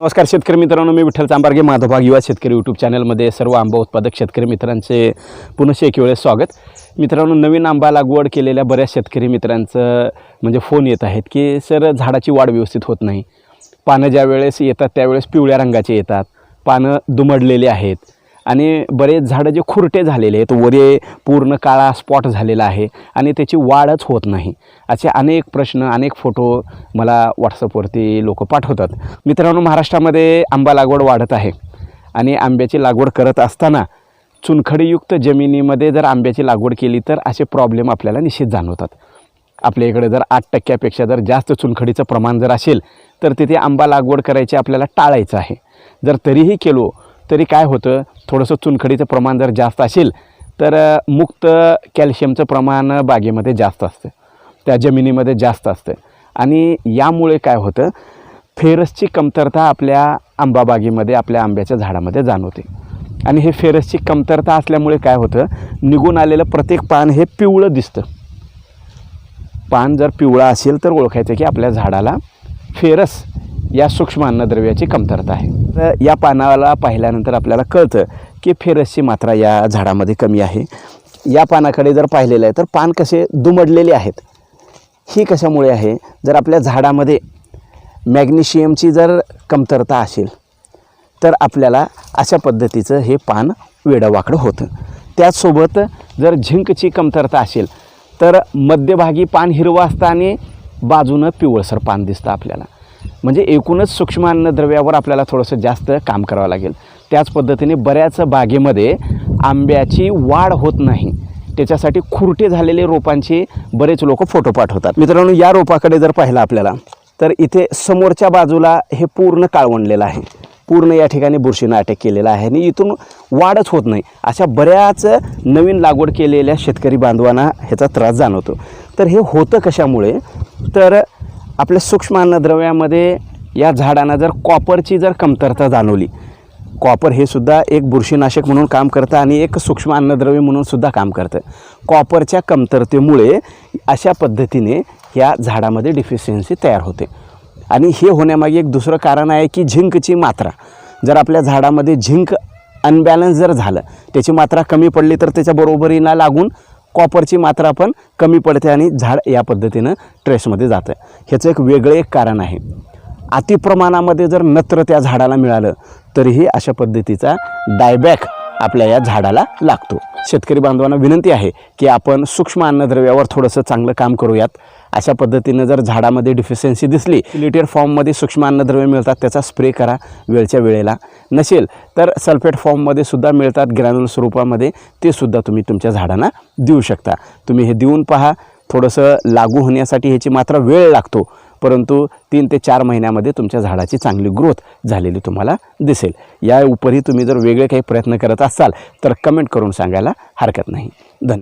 नमस्कार शेतकरी मित्रांनो मी विठ्ठल चांबारगे माधवभाग युवा शेतकरी यूट्यूब चॅनलमध्ये सर्व आंबा उत्पादक शेतकरी मित्रांचे पुनश्च एक वेळेस स्वागत. मित्रांनो नवीन आंबा लागवड केलेल्या बऱ्याच शेतकरी मित्रांचं म्हणजे फोन येत आहेत की सर झाडाची वाढ व्यवस्थित होत नाही. पानं ज्या वेळेस येतात त्यावेळेस पिवळ्या रंगाचे येतात. पानं दुमडलेली आहेत. आणि बरेच झाडं जे खुरटे झालेले आहेत वरे पूर्ण काळा स्पॉट झालेला आहे आणि त्याची वाढच होत नाही. असे अनेक प्रश्न अनेक फोटो मला व्हॉट्सअपवरती लोक पाठवतात. मित्रांनो महाराष्ट्रामध्ये आंबा लागवड वाढत आहे आणि आंब्याची लागवड करत असताना चुनखडीयुक्त जमिनीमध्ये जर आंब्याची लागवड केली तर असे प्रॉब्लेम आपल्याला निश्चित जाणवतात. आपल्या इकडे जर आठ टक्क्यापेक्षा जर जास्त चुनखडीचं प्रमाण जर असेल तर तिथे आंबा लागवड करायची आपल्याला टाळायचं आहे. जर तरीही केलो तरी काय होतं? थोडंसं चुनखडीचं प्रमाण जर जास्त असेल तर मुक्त कॅल्शियमचं प्रमाण बागेमध्ये जास्त असतं. त्या जमिनीमध्ये जास्त असतं. आणि यामुळे काय होतं? फेरसची कमतरता आपल्या आंबाबागेमध्ये आपल्या आंब्याच्या झाडामध्ये जाणवते. आणि हे फेरसची कमतरता असल्यामुळे काय होतं? निघून आलेलं प्रत्येक पान हे पिवळं दिसतं. पान जर पिवळा असेल तर ओळखायचं की आपल्या झाडाला फेरस या सूक्ष्म अन्नद्रव्याची कमतरता आहे. तर या पानाला पाहिल्यानंतर आपल्याला कळतं की फेरसची मात्रा या झाडामध्ये कमी आहे. या पानाकडे जर पाहिलेलं आहे तर पान कसे दुमडलेले आहेत? ही कशामुळे आहे? जर आपल्या झाडामध्ये मॅग्नेशियमची जर कमतरता असेल तर आपल्याला अशा पद्धतीचं हे पान वेडंवाकडं होतं. त्याचसोबत जर झिंकची कमतरता असेल तर मध्यभागी पान हिरवं असतं आणि बाजूनं पिवळसर पान दिसतं आपल्याला. म्हणजे एकूणच सूक्ष्म अन्नद्रव्यावर आपल्याला थोडंसं जास्त काम करावं लागेल. त्याच पद्धतीने बऱ्याच बागेमध्ये आंब्याची वाढ होत नाही. त्याच्यासाठी खुरटे झालेले रोपांचे बरेच लोक फोटो पाठवतात मित्रांनो या रोपाकडे जर पाहिलं आपल्याला तर इथे समोरच्या बाजूला हे पूर्ण काळवंडलेलं आहे. पूर्ण या ठिकाणी बुरशीनं अटॅक केलेला आहे आणि इथून वाढच होत नाही. अशा बऱ्याच नवीन लागवड केलेल्या शेतकरी बांधवांना ह्याचा त्रास जाणवतो. तर हे होतं कशामुळे? तर आपल्या सूक्ष्म अन्नद्रव्यामध्ये या झाडांना जर कॉपरची जर कमतरता जाणवली कॉपर हे सुद्धा एक बुरशीनाशक म्हणून काम करतं आणि एक सूक्ष्म अन्नद्रव्य म्हणून सुद्धा काम करतं. कॉपरच्या कमतरतेमुळे अशा पद्धतीने या झाडामध्ये डिफिशियन्सी तयार होते. आणि हे होण्यामागे एक दुसरं कारण आहे की झिंकची मात्रा. जर आपल्या झाडामध्ये झिंक अनबॅलन्स जर झालं त्याची मात्रा कमी पडली तर त्याच्या बरोबरीला लागून कॉपरची मात्रा पण कमी पडते आणि झाड या पद्धतीनं ट्रेसमध्ये जातं. ह्याचं एक वेगळं एक कारण आहे. अतिप्रमाणामध्ये जर नत्र त्या झाडाला मिळालं तरीही अशा पद्धतीचा डायबॅक आपल्या या झाडाला लागतो. शेतकरी बांधवांना विनंती आहे की आपण सूक्ष्म अन्नद्रव्यावर थोडंसं चांगलं काम करूयात. अशा पद्धतीनं जर झाडामध्ये डिफिशियन्सी दिसली लिटर फॉर्ममध्ये सूक्ष्म अन्नद्रव्य मिळतात त्याचा स्प्रे करा वेळच्या वेळेला. नसेल तर सल्फेट फॉर्ममध्ये सुद्धा मिळतात ग्रॅन्युल स्वरूपामध्ये. ते सुद्धा तुम्ही तुमच्या झाडांना देऊ शकता. तुम्ही हे देऊन पहा थोडंसं लागू होण्यासाठी ह्याची मात्र वेळ लागतो. परंतु तीन ते चार महिन्यामध्ये तुमच्या झाडाची चांगली ग्रोथ झालेली तुम्हाला दिसेल. या उपरी तुम्ही जर वेगळे काही प्रयत्न करत असाल तर कमेंट करून सांगायला हरकत नाही. धन्यवाद.